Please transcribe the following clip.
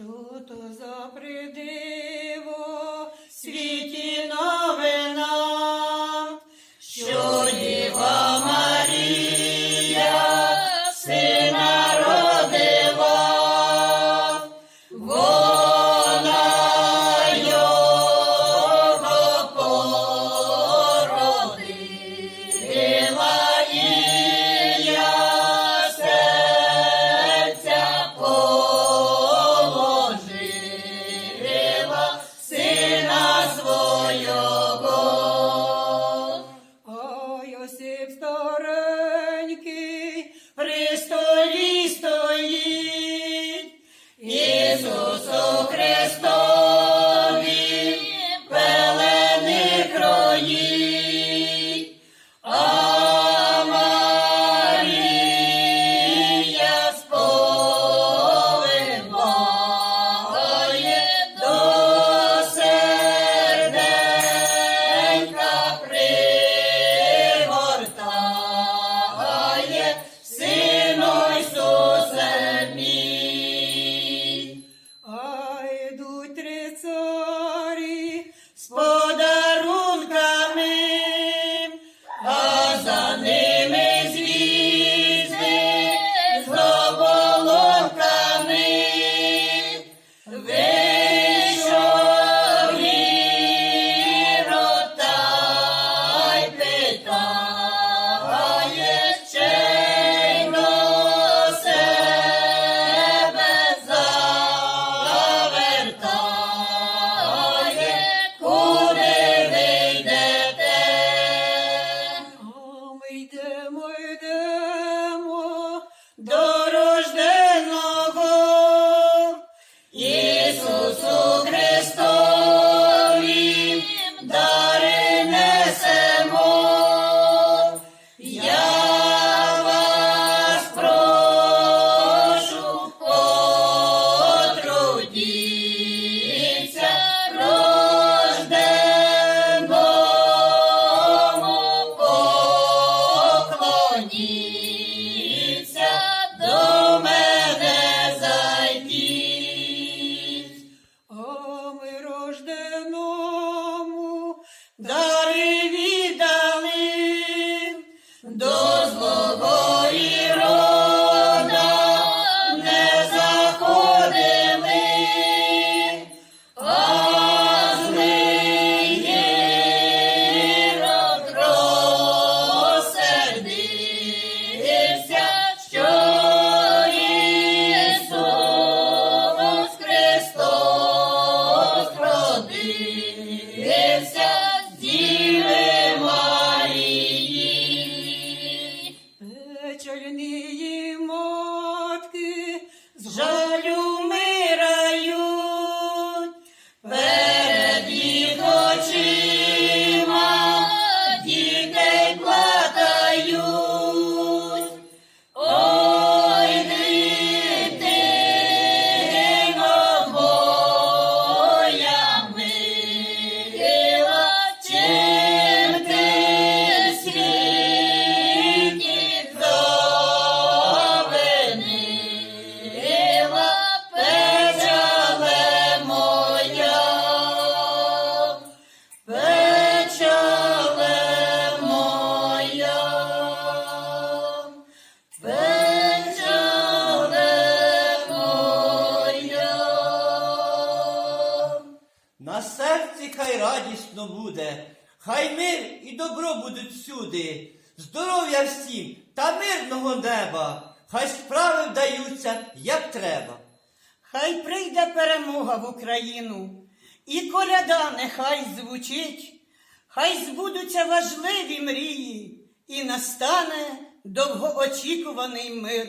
Що то за придиво світі на No. серці хай радісно буде, хай мир і добро будуть всюди, здоров'я всім та мирного неба, хай справи вдаються, як треба. Хай прийде перемога в Україну, і коляда нехай звучить, хай збудуться важливі мрії, і настане довгоочікуваний мир.